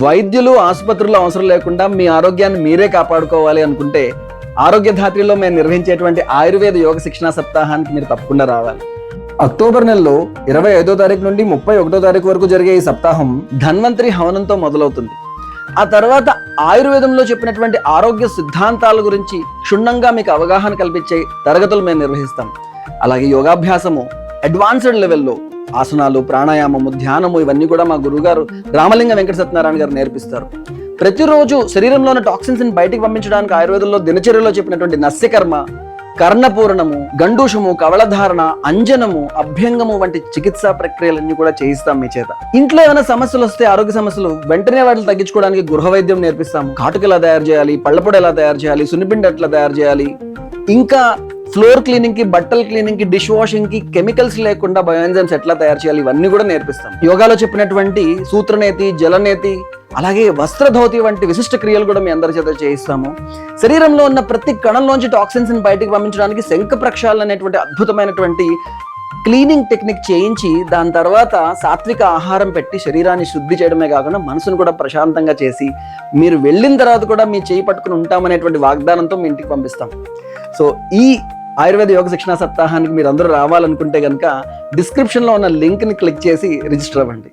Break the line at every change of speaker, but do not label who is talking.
వైద్యులు ఆసుపత్రులు అవసరం లేకుండా మీ ఆరోగ్యాన్ని మీరే కాపాడుకోవాలి అనుకుంటే ఆరోగ్య ధాత్రిలో మేము నిర్వహించేటువంటి ఆయుర్వేద యోగ శిక్షణ సప్తాహానికి మీరు తప్పకుండా రావాలి. అక్టోబర్ నెలలో ఇరవై ఐదో తారీఖు నుండి ముప్పై ఒకటో తారీఖు వరకు జరిగే ఈ సప్తాహం ధన్వంతరి హవనంతో మొదలవుతుంది. ఆ తర్వాత ఆయుర్వేదంలో చెప్పినటువంటి ఆరోగ్య సిద్ధాంతాల గురించి క్షుణ్ణంగా మీకు అవగాహన కల్పించే తరగతులు మేము నిర్వహిస్తాం. అలాగే యోగాభ్యాసము అడ్వాన్స్డ్ లెవెల్లో ఆసనాలు ప్రాణాయామము ధ్యానము ఇవన్నీ కూడా మా గురువుగారు రామలింగ వెంకట సత్యనారాయణ గారు నేర్పిస్తారు. ప్రతిరోజు శరీరంలో ఉన్న టాక్సిన్స్ బయటికి పంపించడానికి ఆయుర్వేదంలో దినచర్యలో చెప్పినటువంటి నస్యకర్మ కర్ణపూరణము గండూషము కవళధారణ అంజనము అభ్యంగము వంటి చికిత్సా ప్రక్రియలన్నీ కూడా చేయిస్తాం మీ చేత. ఇంట్లో ఏమైనా సమస్యలు వస్తే ఆరోగ్య సమస్యలు వెంటనే వాటిని తగ్గించుకోవడానికి గృహ వైద్యం నేర్పిస్తాం. కాటుక ఎలా తయారు చేయాలి పళ్ళపొడి ఎలా తయారు చేయాలి సున్నిపిండి ఎట్లా తయారు చేయాలి ఇంకా ఫ్లోర్ క్లీనింగ్కి బట్టల క్లీనింగ్కి డిష్ వాషింగ్కి కెమికల్స్ లేకుండా బయోఎంజైమ్స్ ఎట్లా తయారు చేయాలి ఇవన్నీ కూడా నేర్పిస్తాం. యోగాలో చెప్పినటువంటి సూత్రనేతి జలనేతి అలాగే వస్త్రధోతి వంటి విశిష్ట క్రియలు కూడా మీ అందరి చేత చేయిస్తాము. శరీరంలో ఉన్న ప్రతి కణంలోంచి టాక్సిన్స్ని బయటికి పంపించడానికి శంఖ ప్రక్షాళన అనేటువంటి అద్భుతమైనటువంటి క్లీనింగ్ టెక్నిక్ చేయించి దాని తర్వాత సాత్విక ఆహారం పెట్టి శరీరాన్ని శుద్ధి చేయడమే కాకుండా మనసును కూడా ప్రశాంతంగా చేసి మీరు వెళ్ళిన తర్వాత కూడా మీ చేయి పట్టుకుని ఉంటామనేటువంటి వాగ్దానంతో మీ ఇంటికి పంపిస్తాం. సో ఈ ఆయుర్వేద యోగ శిక్షణ సప్తాహానికి మీరు అందరూ రావాలనుకుంటే కనుక డిస్క్రిప్షన్లో ఉన్న లింక్ని క్లిక్ చేసి రిజిస్టర్ అవ్వండి.